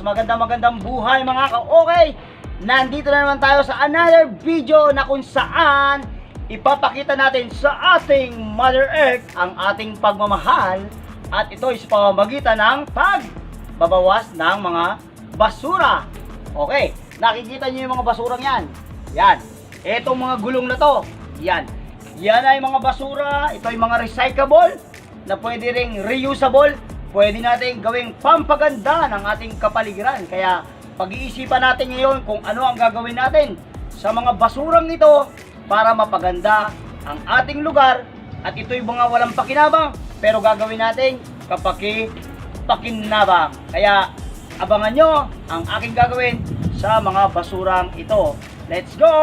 Magandang magandang buhay mga ka-okay! Nandito na naman tayo sa another video na kung saan ipapakita natin sa ating Mother Earth ang ating pagmamahal at ito is pamamagitan ng pagbabawas ng mga basura. Okay, nakikita niyo yung mga basurang yan. Yan. Etong mga gulong na to. Yan. Yan ay mga basura. Ito ay mga recyclable na pwede ring reusable. Pwede natin gawing pampaganda ng ating kapaligiran. Kaya pag-iisipan natin ngayon kung ano ang gagawin natin sa mga basurang ito para mapaganda ang ating lugar at ito'y mga walang pakinabang pero gagawin natin kapaki pakinabang. Kaya abangan nyo ang aking gagawin sa mga basurang ito. Let's go!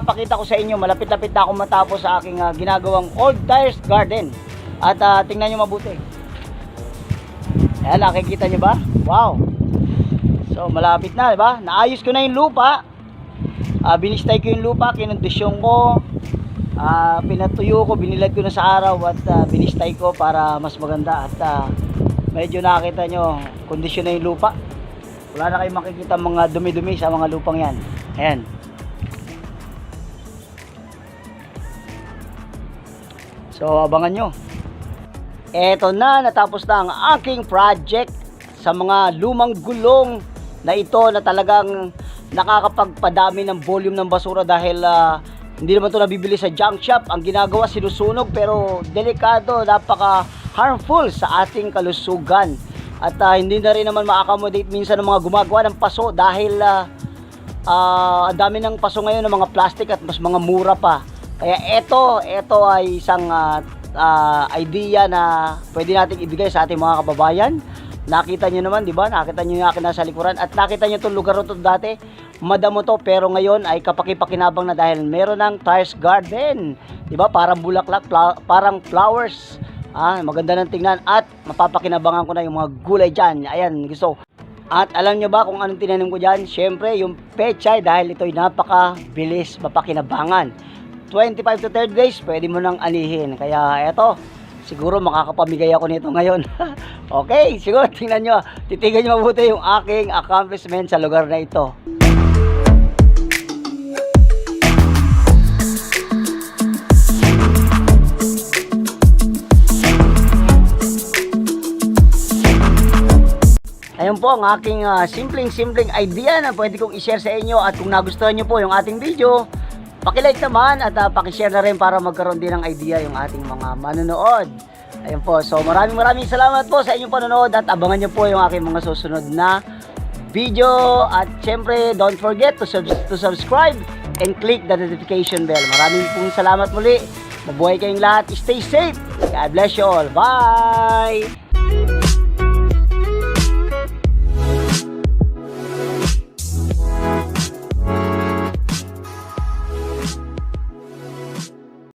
Ngayon, papakita ko sa inyo, malapit-lapit na ako matapos sa aking ah, ginagawang Old Tires Garden. At ah, tingnan nyo mabuti. Ayan, nakikita nyo ba? Wow! So, malapit na, di ba? Naayos ko na yung lupa. Ah, binistay ko yung lupa, kinondisyon ko. Ah, pinatuyo ko, binilad ko na sa araw at ah, binistay ko para mas maganda. At ah, medyo nakita nyo, kondisyon na yung lupa. Wala na kayong makikita mga dumi-dumi sa mga lupang yan. Ayan. So, abangan nyo. Eto na, natapos na ang aking project sa mga lumang gulong na ito na talagang nakakapagpadami ng volume ng basura dahil ah, hindi naman ito nabibili sa junk shop. Ang ginagawa, sinusunog pero delikado, napaka harmful sa ating kalusugan. At ah, hindi na rin naman ma-accommodate minsan ng mga gumagawa ng paso dahil ah, Ah, ang dami ng paso ngayon ng mga plastic at mas mga mura pa. Kaya ito, ito ay isang ah, ah, idea na pwede nating ibigay sa ating mga kababayan. Nakita nyo naman, di ba? Nakita nyo yung akin nasa likuran at nakita nyo itong lugar ito dati. madamo to pero ngayon ay kapakipakinabang na dahil meron ng Tires Garden. 'Di ba? Parang bulaklak, pla- parang flowers. Ah, maganda ng tingnan at mapapakinabangan ko na yung mga gulay diyan. Ayan, gusto. At alam nyo ba kung anong tinanim ko dyan? Siyempre, yung pechay dahil ito'y napaka-bilis mapakinabangan. 25 to 30 days, pwede mo nang anihin. Kaya eto, siguro makakapamigay ako nito ngayon. okay, siguro tingnan nyo. Titigan nyo mabuti yung aking accomplishment sa lugar na ito. Ayun po ang aking ah, simpleng-simpleng idea na pwede kong i-share sa inyo at kung nagustuhan nyo po yung ating video, pakilike naman at uh, pakishare na rin para magkaroon din ng idea yung ating mga manonood. Ayun po, so maraming maraming salamat po sa inyong panonood at abangan nyo po yung aking mga susunod na video at syempre don't forget to, sub- to subscribe and click the notification bell. Maraming pong salamat muli. Mabuhay kayong lahat. Stay safe. God bless you all. Bye!